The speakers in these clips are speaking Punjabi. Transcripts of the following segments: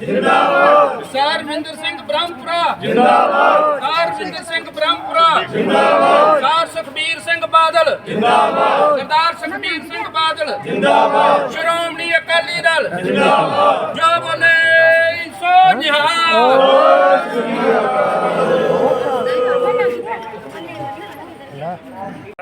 ਜਿੰਦਾਬਾਦ। ਸਰਵਿੰਦਰ ਸਿੰਘ ਬ੍ਰਹਮਪੁਰਾ। ਜਿੰਦਾਬਾਦ। ਸਰਵਿੰਦਰ ਸਿੰਘ ਬ੍ਰਹਮਪੁਰਾ। ਜਿੰਦਾਬਾਦ। ਸਰ ਸੁਖਬੀਰ ਸਿੰਘ ਬਾਦਲ। ਜਿੰਦਾਬਾਦ। ਸਰਦਾਰ ਸੁਖਬੀਰ ਸਿੰਘ ਬਾਦਲ। ਜਿੰਦਾਬਾਦ। ਸ਼੍ਰੋਮਣੀ ਅਕਾਲੀ ਦਲ। ਜਿੰਦਾਬਾਦ। ਜੋ ਬੋਲੇ ਸੋ ਨਿਹਾਲ।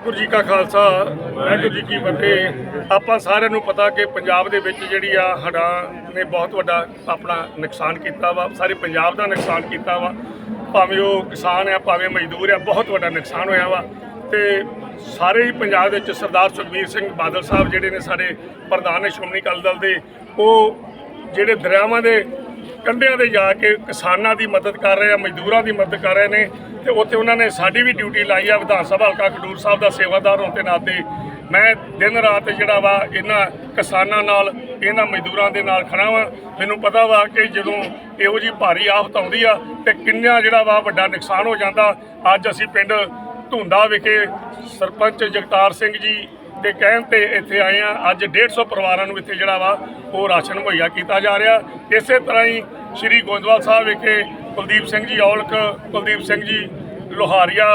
ਵਾਹਿਗੁਰੂ ਜੀ ਕਾ ਖਾਲਸਾ, ਵਾਹਿਗੁਰੂ ਜੀ ਕੀ ਫਤਿਹ। ਆਪਾਂ ਸਾਰਿਆਂ ਨੂੰ ਪਤਾ ਕਿ ਪੰਜਾਬ ਦੇ ਵਿੱਚ ਜਿਹੜੀ ਆ ਹੜ੍ਹਾਂ ਨੇ ਬਹੁਤ ਵੱਡਾ ਆਪਣਾ ਨੁਕਸਾਨ ਕੀਤਾ ਵਾ, ਸਾਰੇ ਪੰਜਾਬ ਦਾ ਨੁਕਸਾਨ ਕੀਤਾ ਵਾ। ਭਾਵੇਂ ਉਹ ਕਿਸਾਨ ਆ, ਭਾਵੇਂ ਮਜ਼ਦੂਰ ਆ, ਬਹੁਤ ਵੱਡਾ ਨੁਕਸਾਨ ਹੋਇਆ ਵਾ। ਤੇ ਸਾਰੇ ਹੀ ਪੰਜਾਬ ਦੇ ਵਿੱਚ ਸਰਦਾਰ ਸੁਖਬੀਰ ਸਿੰਘ ਬਾਦਲ ਸਾਹਿਬ ਜਿਹੜੇ ਨੇ ਸਾਡੇ ਪ੍ਰਧਾਨ ਨੇ ਸ਼੍ਰੋਮਣੀ ਅਕਾਲੀ ਦਲ ਦੇ, ਉਹ ਜਿਹੜੇ ਦਰਿਆਵਾਂ ਦੇ ਕੰਢਿਆਂ ਤੇ ਜਾ ਕੇ ਕਿਸਾਨਾਂ ਦੀ ਮਦਦ ਕਰ ਰਹੇ ਆ, ਮਜ਼ਦੂਰਾਂ ਦੀ ਮਦਦ ਕਰ ਰਹੇ ਨੇ ਤੇ ਉੱਥੇ ਉਹਨਾਂ ਨੇ ਸਾਡੀ ਵੀ ਡਿਊਟੀ ਲਾਈ ਆ, ਵਿਧਾਨ ਸਭਾ ਹਲਕਾ ਖਡੂਰ ਸਾਹਿਬ ਦਾ ਸੇਵਾਦਾਰ ਹੋਣ ਦੇ ਨਾਤੇ। ਮੈਂ ਦਿਨ ਰਾਤ ਜਿਹੜਾ ਵਾ, ਇਹਨਾਂ ਕਿਸਾਨਾਂ ਨਾਲ, ਇਹਨਾਂ ਮਜ਼ਦੂਰਾਂ ਦੇ ਨਾਲ ਖੜਾ ਵਾਂ। ਮੈਨੂੰ ਪਤਾ ਵਾ ਕਿ ਜਦੋਂ ਇਹੋ ਜੀ ਭਾਰੀ ਆਫਤ ਆਉਂਦੀ ਆ ਤੇ ਕਿੰਨਾ ਜਿਹੜਾ ਵਾ ਵੱਡਾ ਨੁਕਸਾਨ ਹੋ ਜਾਂਦਾ। ਅੱਜ ਅਸੀਂ ਪਿੰਡ ਧੁੰਦਾ ਵਿਖੇ ਸਰਪੰਚ ਜਗਤਾਰ ਸਿੰਘ ਜੀ ਦੇ ਕਹਿਣ ਤੇ ਇੱਥੇ ਆਏ ਆ ਅੱਜ 150 ਪਰਿਵਾਰਾਂ ਨੂੰ ਇੱਥੇ ਜਿਹੜਾ ਵਾ ਉਹ ਰਾਸ਼ਨ ਮੁਹੱਈਆ ਕੀਤਾ ਜਾ ਰਿਹਾ। ਇਸੇ ਤਰ੍ਹਾਂ ਹੀ ਸ਼੍ਰੀ ਗੋਇੰਦਵਾਲ ਸਾਹਿਬ ਵਿਖੇ ਕੁਲਦੀਪ ਸਿੰਘ ਜੀ ਔਲਖ, ਕੁਲਦੀਪ ਸਿੰਘ ਜੀ ਲੋਹਾਰੀਆ,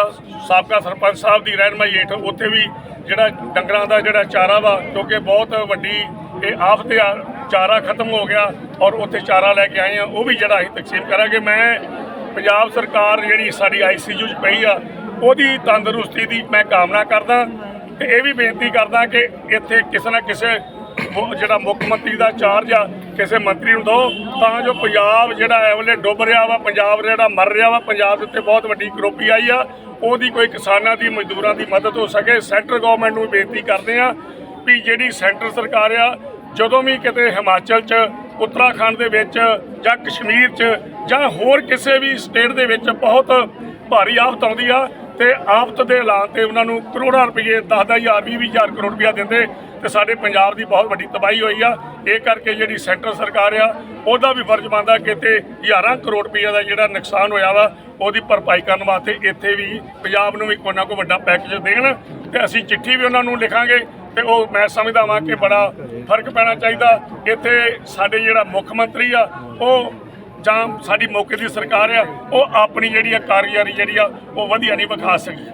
ਸਾਬਕਾ ਸਰਪੰਚ ਸਾਹਿਬ ਦੀ ਰਹਿਨਮਾਈ ਹੇਠ ਉੱਥੇ ਵੀ ਜਿਹੜਾ ਡੰਗਰਾਂ ਦਾ ਜਿਹੜਾ ਚਾਰਾ ਵਾ, ਕਿਉਂਕਿ ਬਹੁਤ ਵੱਡੀ ਇਹ ਆਫਤ ਆ, ਚਾਰਾ ਖਤਮ ਹੋ ਗਿਆ ਔਰ ਉੱਥੇ ਚਾਰਾ ਲੈ ਕੇ ਆਏ ਆ ਉਹ ਵੀ ਜਿਹੜਾ ਅਸੀਂ ਤਕਸੀਮ ਕਰਾਂਗੇ। ਮੈਂ ਪੰਜਾਬ ਸਰਕਾਰ ਜਿਹੜੀ ਸਾਡੀ ਆਈਸੀਯੂ 'ਚ ਪਈ ਆ, ਉਹਦੀ ਤੰਦਰੁਸਤੀ ਦੀ ਮੈਂ ਕਾਮਨਾ ਕਰਦਾ। ਤੇ ਇਹ ਵੀ ਬੇਨਤੀ ਕਰਦਾ ਕਿ ਇੱਥੇ ਕਿਸੇ ਨਾ ਕਿਸੇ ਜਿਹੜਾ ਮੁੱਖ ਮੰਤਰੀ ਦਾ ਚਾਰਜ ਆ, ਕਿਸੇ ਮੰਤਰੀ ਨੂੰ ਦਿਓ, ਤਾਂ ਜੋ ਪੰਜਾਬ ਜਿਹੜਾ ਇਹ ਵੇਲੇ ਡੁੱਬ ਰਿਹਾ ਵਾ, ਪੰਜਾਬ ਜਿਹੜਾ ਮਰ ਰਿਹਾ ਵਾ, ਪੰਜਾਬ ਦੇ ਉੱਤੇ ਬਹੁਤ ਵੱਡੀ ਕਰੋਪੀ ਆਈ ਆ, ਉਹਦੀ ਕੋਈ ਕਿਸਾਨਾਂ ਦੀ, ਮਜ਼ਦੂਰਾਂ ਦੀ ਮਦਦ ਹੋ ਸਕੇ, ਸੈਂਟਰ ਗਵਰਨਮੈਂਟ ਨੂੰ ਬੇਨਤੀ ਕਰਦੇ ਆ ਵੀ ਜਿਹੜੀ ਸੈਂਟਰ ਸਰਕਾਰ ਆ, ਜਦੋਂ ਵੀ ਕਿਤੇ ਹਿਮਾਚਲ 'ਚ, ਉੱਤਰਾਖੰਡ ਦੇ ਵਿੱਚ ਜਾਂ ਕਸ਼ਮੀਰ 'ਚ ਜਾਂ ਹੋਰ ਕਿਸੇ ਵੀ ਸਟੇਟ ਦੇ ਵਿੱਚ ਬਹੁਤ ਭਾਰੀ ਆਫਤ ਆਉਂਦੀ ਆ ਤੇ ਆਫਤ ਦੇ ਐਲਾਨ ਤੇ ਉਹਨਾਂ ਨੂੰ ਕਰੋੜਾਂ ਰੁਪਏ 10-10000 20-20000 ਕਰੋੜ ਰੁਪਇਆ ਦਿੰਦੇ ਤੇ ਸਾਡੇ ਪੰਜਾਬ ਦੀ ਬਹੁਤ ਵੱਡੀ ਤਬਾਹੀ ਹੋਈ ਆ। ਇਹ ਕਰਕੇ ਜਿਹੜੀ ਸੈਂਟਰ ਸਰਕਾਰ ਆ, ਉਹਦਾ ਵੀ ਫਰਜ਼ ਬਣਦਾ ਕਿ ਇੱਥੇ ਹਜ਼ਾਰਾਂ ਕਰੋੜ ਰੁਪਏ ਦਾ ਜਿਹੜਾ ਨੁਕਸਾਨ ਹੋਇਆ ਵਾ, ਉਹਦੀ ਭਰਪਾਈ ਕਰਨ ਵਾਸਤੇ ਇੱਥੇ ਵੀ ਪੰਜਾਬ ਨੂੰ ਵੀ ਕੋਈ ਨਾ ਕੋਈ ਵੱਡਾ ਪੈਕੇਜ ਦੇਣ। ਤੇ ਅਸੀਂ ਚਿੱਠੀ ਵੀ ਉਹਨਾਂ ਨੂੰ ਲਿਖਾਂਗੇ ਤੇ ਉਹ ਮੈਂ ਸਮਝਦਾ ਵਾਂ ਕਿ ਬੜਾ ਫ਼ਰਕ ਪੈਣਾ ਚਾਹੀਦਾ। ਇੱਥੇ ਸਾਡੇ ਜਿਹੜਾ ਮੁੱਖ ਮੰਤਰੀ ਆ, ਉਹ ਜਾਂ ਸਾਡੀ ਮੌਕੇ ਦੀ ਸਰਕਾਰ ਆ, ਉਹ ਆਪਣੀ ਜਿਹੜੀ ਆ ਕਾਰਗੁਜ਼ਾਰੀ ਜਿਹੜੀ ਆ, ਉਹ ਵਧੀਆ ਨਹੀਂ ਵਿਖਾ ਸਕੀ।